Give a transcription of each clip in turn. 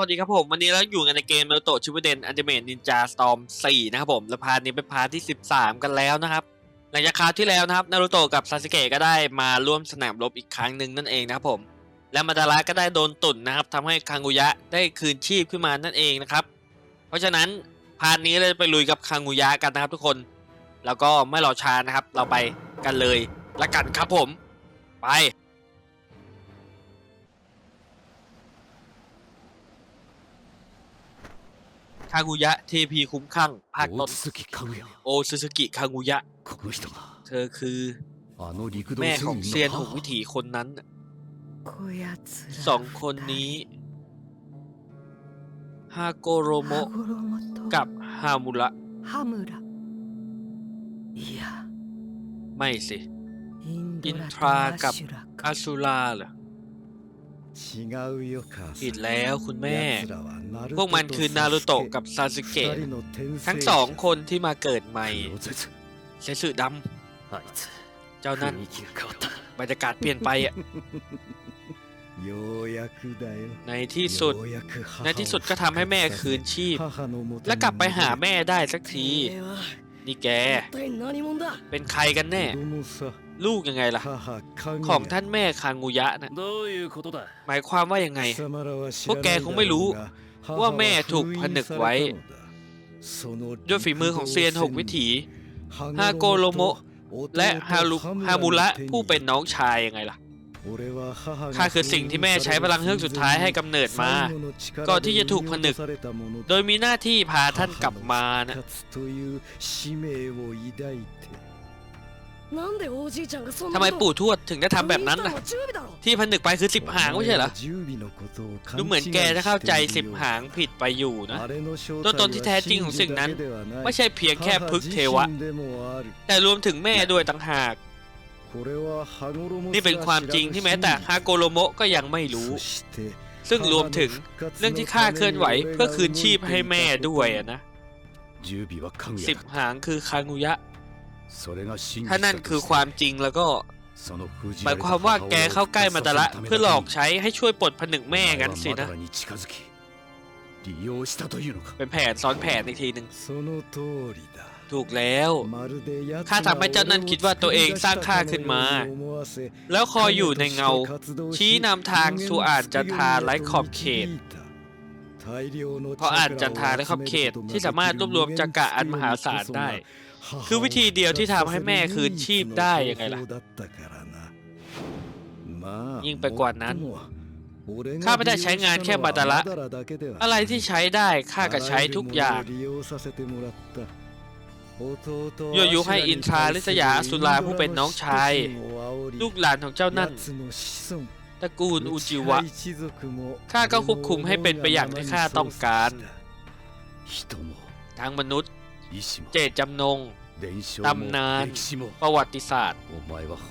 สวัสดีครับผม วันนี้เราอยู่กันในเกมเมลโตชิวเดนอันเดเมนนินจาสตอมสี่นะครับผมและพาร์ทนี้เป็นพาร์ทที่ 13 กันแล้วนะครับ หลังจากคราวที่แล้วนะครับนารูโตะกับซาสึเกะก็ได้มาร่วมสนามรบอีกครั้งหนึ่งนั่นเองนะครับผม และมาดาระก็ได้โดนตุ่นนะครับทำให้คางุยะได้คืนชีพขึ้นมานั่นเองนะครับ เพราะฉะนั้นพาร์ทนี้เราจะไปลุยกับคางุยะกันนะครับทุกคน แล้วก็ไม่รอช้านะครับ เราไปกันเลยละกันครับผม ไป คากุยะเทพีคุ้มข้างภาคต้นโอซูซูกิคากุยะ เธอคือแม่ของเซียนหงวิถีคนนั้นสองคนนี้ฮาโกโรโมกับฮามุระไม่สิ อินทรากับอาสุราเหรอ ผิดแล้วคุณแม่ พวกมันคือนารูโตะกับซาสึเกะทั้งสองคนที่มาเกิดใหม่เซสึดำเจ้านั้นบรรยากาศเปลี่ยนไปอะในที่สุด ในที่สุดก็ทำให้แม่คืนชีพ และกลับไปหาแม่ได้สักที นี่แก เป็นใครกันแน่ ลูกยังไงล่ะ ของท่านแม่คางูยะนะหมายความว่ายังไง พวกแกคงไม่รู้ว่าแม่ถูกผนึกไว้ด้วยฝีมือของเซียนหกวิถีฮาโกโลโมและฮาลุฮามุระผู้เป็นน้องชายยังไงล่ะข้าคือสิ่งที่แม่ใช้พลังเฮือกสุดท้ายให้กำเนิดมา ก่อนที่จะถูกผนึก โดยมีหน้าที่พาท่านกลับมานะ ทำไมปู่ทวดถึงได้ทำแบบนั้นน่ะ ที่พันหนึกไปคือสิบหางไม่ใช่เหรอ ดูเหมือนแกจะเข้าใจสิบหางผิดไปอยู่นะตัวตนที่แท้จริงของสิ่งนั้น ไม่ใช่เพียงแค่พึกเทวะ แต่รวมถึงแม่ด้วยต่างหาก นี่เป็นความจริงที่แม้แต่ฮาโกโรโมะก็ยังไม่รู้ ซึ่งรวมถึงเรื่องที่ข้าเคลื่อนไหวเพื่อคืนชีพให้แม่ด้วยนะสิบหางคือคางุยะ ถ้านั่นคือความจริงแล้วก็หมายความว่าแกเข้าใกล้มาตะละ เพื่อหลอกใช้ให้ช่วยปลดผนึกแม่กันสินะ เป็นแผนซ้อนแผนอีกทีหนึ่งถูกแล้วข้าทำให้เจ้านั่นคิดว่าตัวเองสร้างข้าขึ้นมา แล้วคอยอยู่ในเงา ชี้นำทางสู่อ่านจัทาไร้ขอบเขตเพราะอ่านจัทาไร้ขอบเขตที่สามารถรวบรวมจักระอันมหาศาลได้ คือวิธีเดียวที่ทำให้แม่คืนชีพได้ยังไงล่ะ ยิ่งไปกว่านั้น ข้าไม่ได้ใช้งานแค่บาตาละ อะไรที่ใช้ได้ข้าก็ใช้ทุกอย่างยั่วยุให้อินทราลิสยาสุราผู้เป็นน้องชาย ลูกหลานของเจ้านั่นตระกูลอุจิวะ ข้าก็ควบคุมให้เป็นไปอย่างที่ข้าต้องการ ทั้งมนุษย์ เจตจำนงตำนาน ประวัติศาสตร์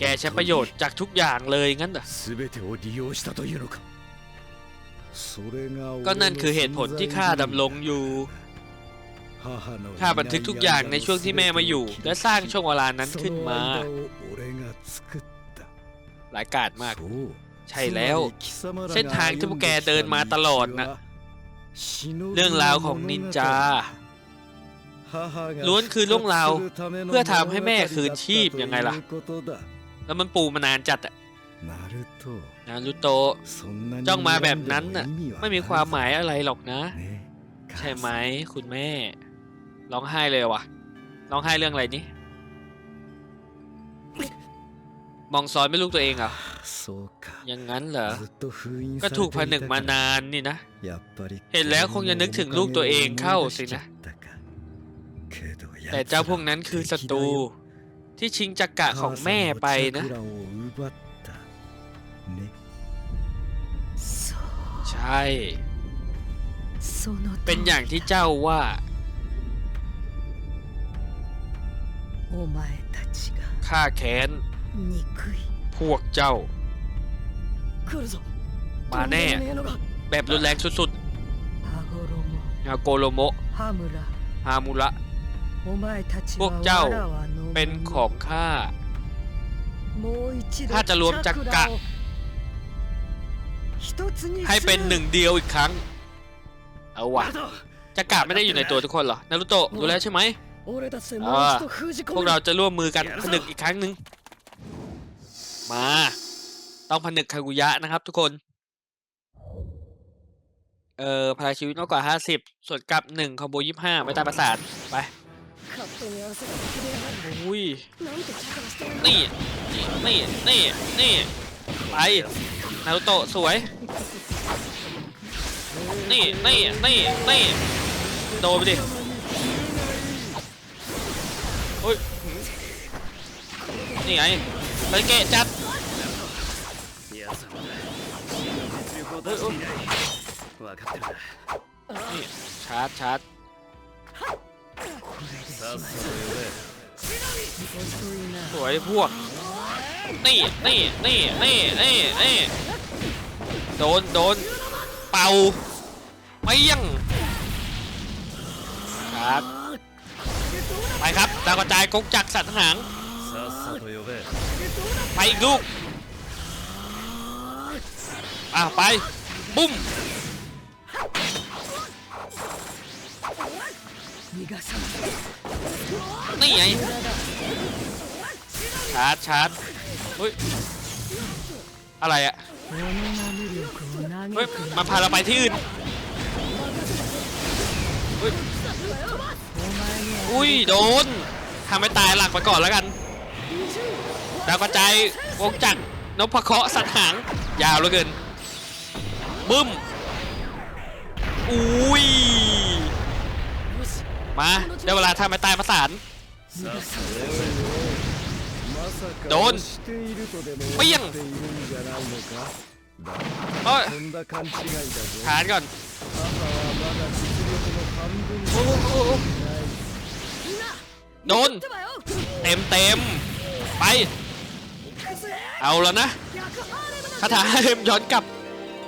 แกใช้ประโยชน์จากทุกอย่างเลยงั้นเหรอก็นั่นคือเหตุผลที่ข้าดำรงอยู่ข้าบันทึกทุกอย่างในช่วงที่แม่มาอยู่ และสร้างช่วงเวลานั้นขึ้นมา หลายกาดมาก ใช่แล้ว เส้นทางที่พวกแกเดินมาตลอดนะ เรื่องราวของนินจา ล้วนคือล่วงเราเพื่อทำให้แม่คืนชีพยังไงล่ะ แล้วมันปูมานานจัดอะนารุโตจ้องมาแบบนั้นน่ะไม่มีความหมายอะไรหรอกนะ ใช่ไหมคุณแม่ ร้องไห้เลยวะร้องไห้เรื่องอะไรนี้มองซอนไม่ลูกตัวเองเหรออย่างนั้นเหรอ ก็ถูกผนึกมานานนี่นะ เห็นแล้วคงจะนึกถึงลูกตัวเองเข้าสินะ แต่เจ้าพวกนั้นคือศัตรูที่ชิงจักระของแม่ไปนะ ใช่ เป็นอย่างที่เจ้าว่า ข้าแค้น พวกเจ้า มาแน่ แบบรุนแรงสุดๆฮาโกโรโมฮามุระ พวกเจ้าเป็นของข้าถ้าจะรวมจักกะ ให้เป็นหนึ่งเดียวอีกครั้ง เอาวะจักกะไม่ได้อยู่ในตัวทุกคนเหรอ นารุโตะรู้แล้วใช่ไหมพวกเราจะร่วมมือกันผนึกอีกครั้งหนึ่ง มา ต้องผนึกคากุยะนะครับทุกคน เอ่อพลังชีวิตมากกว่าห้าสิบส่วนกับหนึ่งคอมโบยี่ห้าไม่ตายประสาท ไป カットに合わせた敵でやがる อุ้ย なんて茶化してるんだ นี่ นี่ นี่ นี่ ไป นารุโตะสวย นี่ นี่ นี่ นี่ โดนไปดิโอ้ยหืมนี่ไงไปเกะจัด いやそんな実力を出していない分かってる นี่ชาร์จชาร์จ สวยพวก นี่นี่นี่นี่นี่นี่โดนโดนเป่าไม่ยังครับไปครับตาวกระจายกงจักสัตว์หางไปลูกอะไปบุ้ม นี่ไงชาร์จชาร์จเฮ้ยอะไรอะเฮ้ยมาพาเราไปที่อื่นเฮ้ยอุ้ยโดนทำให้ตายหลักไปก่อนแล้วกันดาวกระจายวงจักรนพเคราะห์สัตหางยาวเหลือเกินบึ้มอุ้ย มาได้เวลาทาไม้ตายประสานโดนเปี้ยงเฮ้ยฐานก่อนโดนเต็มเต็มไป เอาแล้วนะคาถาเอ็มย้อนกลับ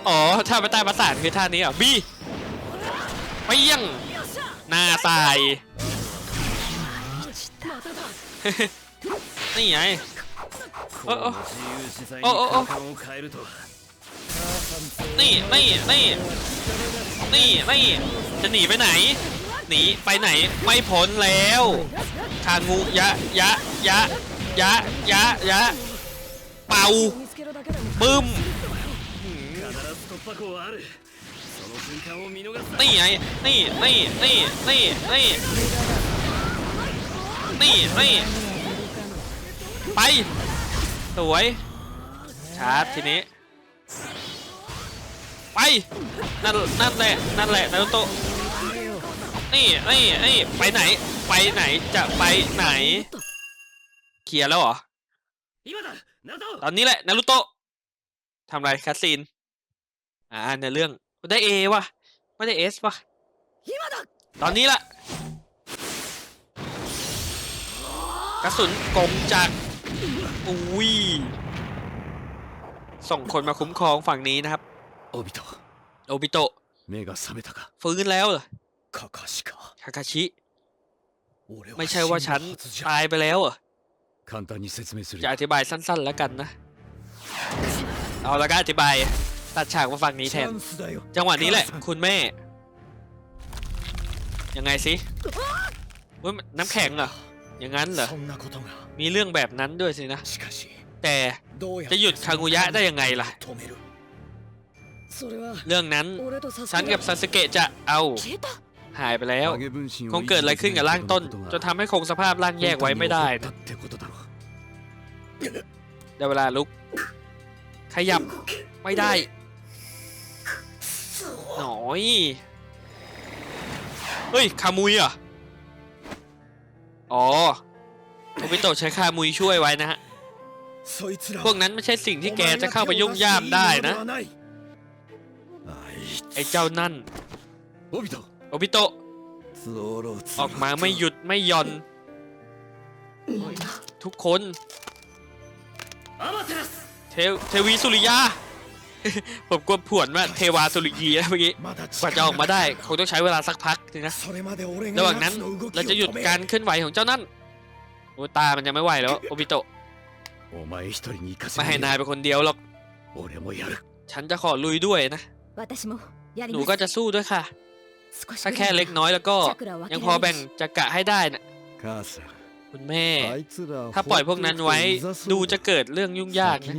อ๋อ ถ้าไม่ใต้ประสานคือท่านี้อะ บีไปยัง หน้าใส่นี่ไงโอ้โอ้โออนี่นี่นี่นี่นี่จะหนีไปไหน หนีไปไหนไม่พ้นแล้วคางูยะยะยะยะยะยะเป่าบึ้ม นี่ไงนี่นี่นี่นี่นี่นี่นี่ไป สวย ชาร์จทีนี้ ไป นั่นนั่นแหละ นั่นแหละนารุโตะนี่นี่นี่ไปไหน ไปไหน จะไปไหน เคลียร์แล้วเหรอ ตอนนี้แหละ นารุโตะทำไรแคสซินอ่าในเรื่อง ได้เอวะไม่ได้เอสวะตอนนี้ละกระสุนกงจากอุ้ยส่งคนมาคุ้มครองฝั่งนี้นะครับ โอบิโตโอบิโตะฟื้นแล้วเหรอคาคาชิคาชิ ไม่ใช่ว่าฉันตายไปแล้วเหรอจะอธิบายสั้นๆแล้วกันนะ เอาละก็อธิบาย ตัดฉากมาฝั่งนี้แทน จังหวะนี้แหละ คุณแม่ ยังไงสิว่าน้ำแข็งเหรอ อย่างนั้นเหรอ มีเรื่องแบบนั้นด้วยสินะ แต่จะหยุดคากุยะได้ยังไงล่ะ เรื่องนั้นฉันกับซาสเกะจะเอาหายไปแล้ว คงเกิดอะไรขึ้นกับร่างต้น จนทำให้คงสภาพร่างแยกไว้ไม่ได้ได้เวลาลุก ขยับไม่ได้ หน่อย เฮ้ย คามุยอะอ๋อโอบิโตะใช้คามุยช่วยไว้นะฮะ พวกนั้นไม่ใช่สิ่งที่แกจะเข้าไปยุ่งย่ามได้นะ ไอ้เจ้านั่น โอบิโตะ ออกมาไม่หยุดไม่ย่อน ทุกคน เทวีสุริยา ผมกลัวผวนว่าเทวาสุริยีนะเมื่อกี้กว่าจะออกมาได้คงต้องใช้เวลาสักพักนึงนะระหว่างนั้นเราจะหยุดการเคลื่อนไหวของเจ้านั่นโอตามันจะไม่ไหวแล้วโอบิโตะไม่ให้นายเป็นคนเดียวหรอกฉันจะขอลุยด้วยนะหนูก็จะสู้ด้วยค่ะถ้าแค่เล็กน้อยแล้วก็ยังพอแบ่งจักระให้ได้นะ คุณแม่ ถ้าปล่อยพวกนั้นไว้ ดูจะเกิดเรื่องยุ่งยากนะ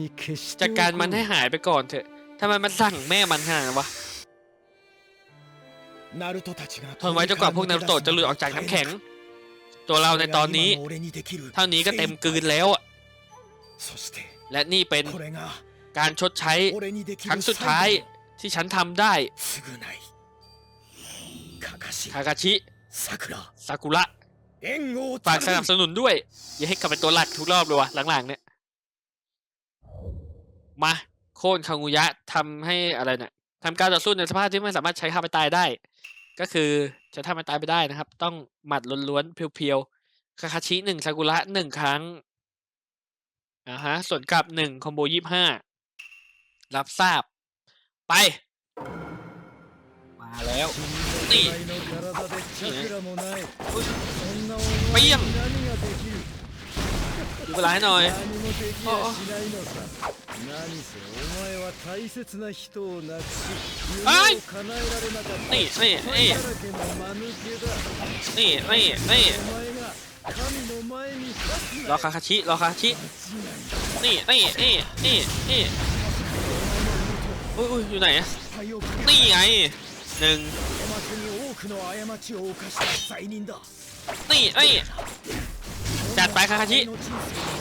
จากการมันให้หายไปก่อนเถอะทำไมมันสั่งแม่มันห่างวะทนไว้จนกว่าพวกนารุโตะจะหลุดออกจากน้ำแข็ง ตัวเราในตอนนี้ เท่านี้ก็เต็มกืนแล้วและนี่เป็นการชดใช้ครั้งสุดท้ายที่ฉันทำได้คากาชิซากุระ เอ็งงูฝากสนับสนุนด้วย อย่าให้กลับเป็นตัวหลักทุกรอบเลยวะหลังๆเนี่ย มาโค่นคางูยะทำให้อะไรเนี่ยทำการต่อสู้ในสภาพที่ไม่สามารถใช้ข้าไปตายได้ ก็คือจะท่าไม่ตายไปได้นะครับ ต้องหมัดล้วนๆเพียวๆคาคาชิหนึ่งซากุระหนึ่งครั้งอ่าฮะ ส่วนกลับหนึ่งคอมโบยี่ห้ารับทราบ ไป มาแล้ว นี่เปี้ยงดูเวลาให้หน่อยไอนี่นี่นี่นี่นี่นี่รอคาคาชิรอคาคาชินี่นี่นี่นี่นี่อุ้ยอยู่ไหนนี่ไงหนึ่ง おまけに多くの過ちを犯した罪人だ นี่นี่จัดไปคาคาชิ お前の人生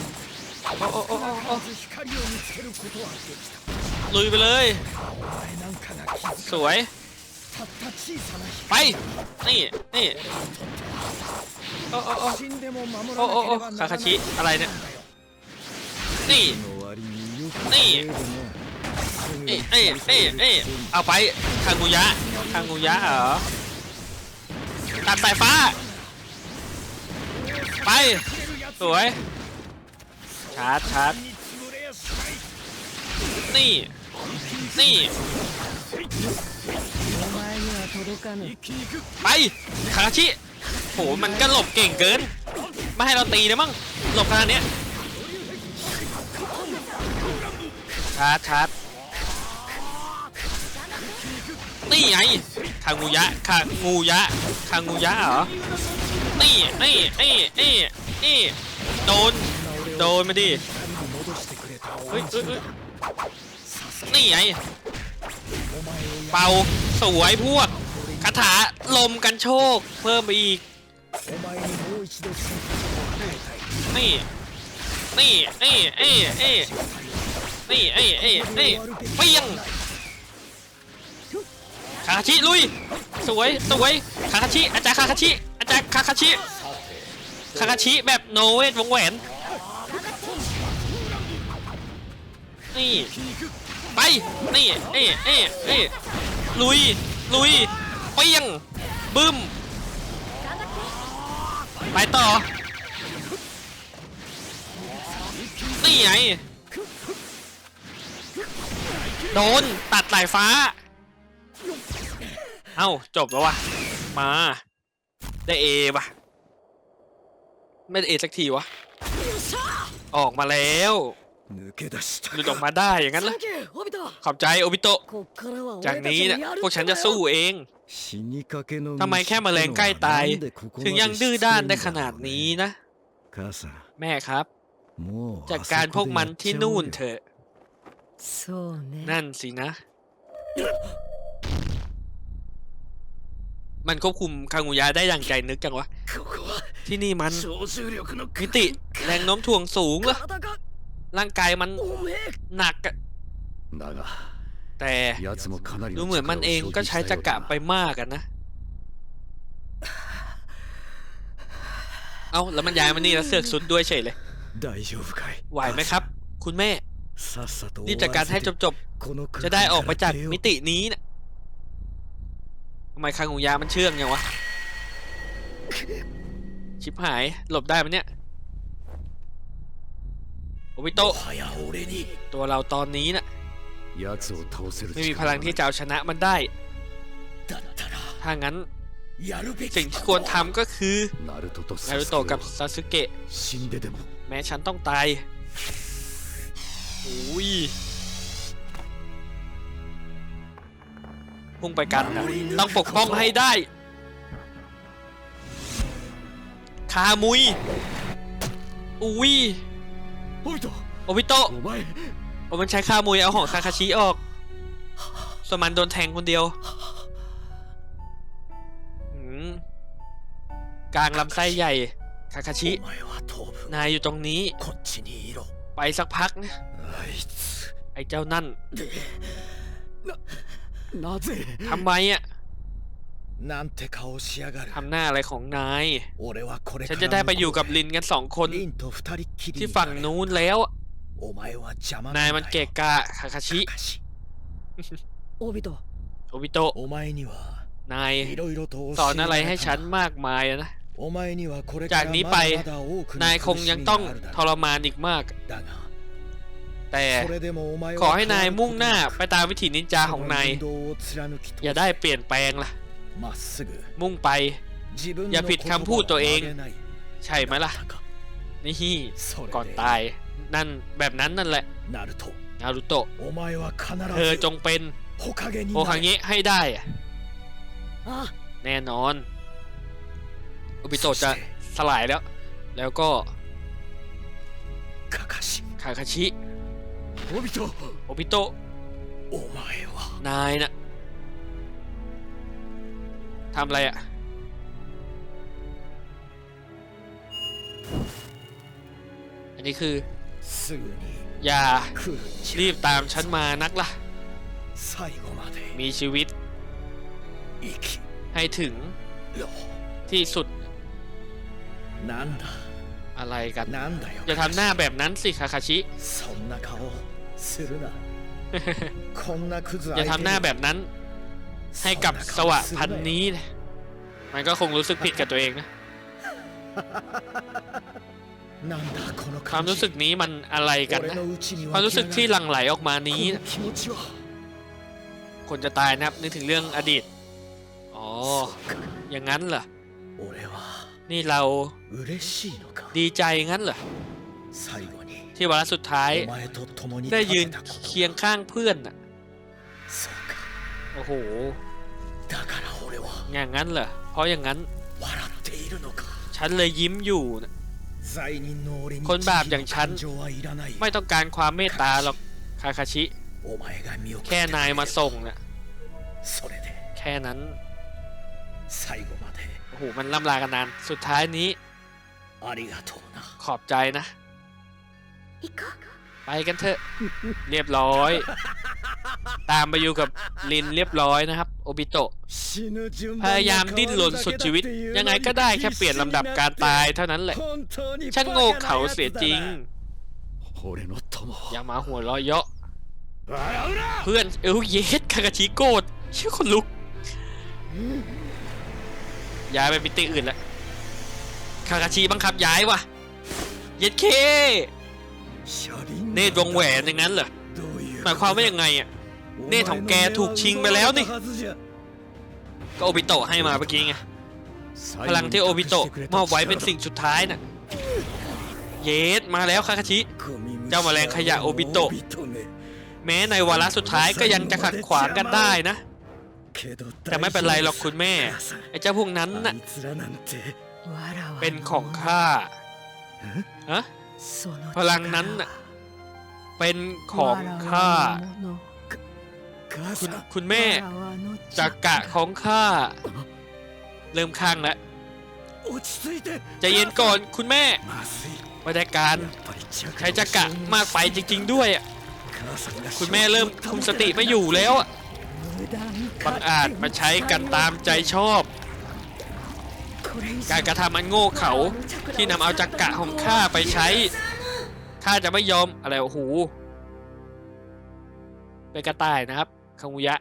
โอ้โอ้โอ้โอ้โอ้ に必ず光を見つけることはできた ลุยไปเลย お前なんかが気づ ส か วย たった小さな ไป นี่นี่โอ้โอ้โอ้ 死んでも守 โอ้ ら โอ้ なけ โอ้ れば คา なら คา ない ชิอะไรเนี่ย นี่ の割によくนี่ 言えるな เอ้ยเอ้ยเอ้ยเอ้ยเอาไปคางูยะคางูยะเหรอ ตัดสายฟ้า ไป สวย ชาร์จชาร์จนี่ นี่ ไป คาราชิโห มันก็หลบเก่งเกิน ไม่ให้เราตีนะมั้ง หลบขนาดเนี้ยชาร์จชาร์จ นี่ไงคางูยะคางูยะคางูยะเหรอ นี่นี่นี่นี่นี่โดน โดนมาดิ เฮ้ยเฮ้ยเฮ้ยนี่ไง เป่าสวยพวกคาถาลมกันโชค เพิ่มไปอีก นี่ นี่นี่นี่นี่นี่นี่นี่เฟี้ยง คาคาชิลุย สวยสวยคาคาชิอาจารย์คาคาชิอาจารย์คาคาชิคาคาชิแบบโนเวทวงแหวนนี่ไปนี่เอ้เอ้เอ้ลุยลุยเปี้ยงบึ้มไปต่อนี่ไงโดนตัดสายฟ้า เอ้าจบแล้ววะมา ได้เอวะไม่ได้เอสักทีวะ ออกมาแล้วหลุดออกมาได้อย่างนั้นเหรอขอบใจโอบิโตะจากนี้นะพวกฉันจะสู้เองทำไมแค่มแมลงใกล้ตาย ถึงยังดื้อด้านได้ขนาดนี้นะ แม่ครับ จากการพวกมันที่นู่นเถอะนั่นสินะ มันควบคุมคางูยะได้อย่างใจนึกจังวะ ที่นี่มันมิติแรงโน้มถ่วงสูงเหรอร่างกายมันหนักอะแต่ดูเหมือนมันเองก็ใช้จักระไปมากกันนะ เอาแล้วมันย้ายมานี่แล้วเสือกสุดด้วยเฉยเลย ไหวไหมครับ คุณแม่รีบจัดการให้จบๆ จะได้ออกไปจากมิตินี้นะ ทำไมคางหูยามันเชื่องยังวะ ชิบหาย หลบได้มันเนี่ย โอวิโตะตัวเราตอนนี้น่ะ ไม่มีพลังที่จะเอาชนะมันได้ ถ้างั้น สิ่งที่ควรทำก็คือ นารุโตะกับซาสึเกะ แม้ฉันต้องตาย อุ้ย พุ่งไปกันนะต้องปกป้องให้ได้ คามุยอุวีโอวิโตโอบิโตะโมันใช้คามุยเอาของคาคาชิออกสมันโดนแทงคนเดียวกลางลำไส้ใหญ่ คาคาชิ นายอยู่ตรงนี้ ไปสักพักนะ ไอ้เจ้านั่น なぜ ทำไมอ่ะ なんて顔しやがる ทำหน้าอะไรของนาย 俺はこれ ฉัน か จะ ら ได้ไป 向 อยู่ こう กับ で ลินกันสองคน リンと二人っきり ที่ に ฝั่ง なれ นู้นแล้วอะ お前は邪魔 นาย ん มัน だ เกะ よ กะคาคาชิ かしオビト โอบิโตะ お前には นาย いろいろと ส 教 อน え อะไร られ ให้ た ฉันมากมายอะนะ お前にはこれか จาก ら นี้ ま ไป だまだ多くの นายคง 苦し ยัง み ต้อง があるだ ท ろ ร う มานอีกมาก だが แต่ขอให้นายมุ่งหน้าไปตามวิถีนินจาของนาย อย่าได้เปลี่ยนแปลงล่ะ มุ่งไป อย่าผิดคำพูดตัวเอง ใช่ไหมล่ะ นี่ก่อนตาย นั่นแบบนั้นนั่นแหละ นารุโตะ เธอจงเป็นโฮคางิให้ได้แน่นอนอุบิโตะจะสลายแล้ว แล้วก็คาคาชิ オビト โอบิโตะ お前は นายน่ะทำอะไรอะอันนี้คือ すぐに อย่า 来るんじ รี ゃ บตามฉันมานักล่ะ 最後まで มีชีวิต 生き ให้ถึง ろ ที่สุด なんだ อะไรกัน なんだよ อย่าทำหน้าแบบนั้นสิคาคาชิ そんな顔するなこんなクズ อย่าทำหน้าแบบนั้น ให้กับสวะพันนี้ มันก็คงรู้สึกผิดกับตัวเองนะ ความรู้สึกนี้มันอะไรกันนะ ความรู้สึกที่หลั่งไหลออกมานี้ คนจะตายนะครับนึกถึงเรื่องอดีต อ๋อ อย่างนั้นเหรอ นี่เราดีใจงั้นเหรอ ที่วาระสุดท้าย ได้ยืนเคียงข้างเพื่อนโอ้โหอย่างนั้นเหรอเพราะอย่างนั้นฉันเลยยิ้มอยู่คนบาปอย่างฉัน ไม่ต้องการความเมตตาหรอกคาคาชิ แค่นายมาส่งน่ะแค่นั้นโอ้โหมันล่ำลากันนาน สุดท้ายนี้ ขอบใจนะ 行こ ไปกันเถอะ เรียบร้อย ตามไปอยู่กับลินเรียบร้อยนะครับ โอบิโตะ พยายามดิ้นรนสุดชีวิต ยังไงก็ได้แค่เปลี่ยนลำดับการตายเท่านั้นแหละ ช่างโง่เขาเสียจริง 俺の友 อย่ามาหัวเราะเยาะ เพื่อน เอวเยสคากาชิโกรธชื่อคนลุก ย้ายไปมิติอื่นแล้วคากาชิบังคับย้ายว่ะ เย็ดเค เนตรวงแหวนอย่างนั้นเหรอหมายความว่ายังไงอะเนตของแกถูกชิงไปแล้วนี่ก็โอบิโตะให้มาเมื่อกี้ไงพลังที่โอบิโตะมอบไว้เป็นสิ่งสุดท้ายน่ะเยสมาแล้วคาคาชิ เจ้าแมลงขยะโอบิโตะแม้ในวาระสุดท้ายก็ยังจะขัดขวางกันได้นะ แต่ไม่เป็นไรหรอกคุณแม่ ไอ้เจ้าพวกนั้นน่ะเป็นของข้าอะ พลังนั้นน่ะเป็นของข้าคุณคุณแม่จักกะของข้าเริ่มข้างแล้วใจะเย็นก่อนคุณแม่บรรยากาศใช้จักกะมากไปจริง ๆ ด้วยอะคุณแม่เริ่มคุมสติไม่อยู่แล้วอะบังอาจมาใช้กันตามใจชอบ การกระทำอันโง่เขลาที่นำเอาจักกะของข้าไปใช้ข้าจะไม่ยอมอะไรโอ้โหเป็นกระต่ายนะครับคังุยะ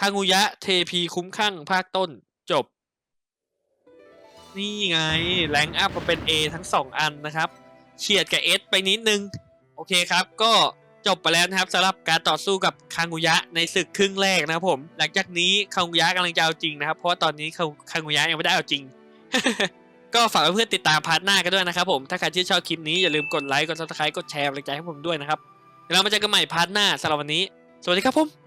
คังุยะเทพีคุ้มข้างภาคต้นจบ นี่ไงแรงอัพมาเป็น A ทั้งสองอันนะครับเฉียดกับ S ไปนิดนึง โอเคครับก็ จบไปแล้วนะครับสำหรับการต่อสู้กับคังุยะในศึกครึ่งแรกนะครับผม หลังจากนี้คังุยะกำลังจะเอาจริงนะครับ เพราะว่าตอนนี้คังุยะยังไม่ได้เอาจริง ก็ฝากเพื่อนติดตามพาร์ทหน้ากันด้วยนะครับผม ถ้าใครที่ชอบคลิปนี้อย่าลืมกดไลค์ กดซับสไครต์กดแชร์กำลังใจให้ผมด้วยนะครับ แล้วมาเจอกันใหม่พาร์ทหน้าสำหรับวันนี้ สวัสดีครับผม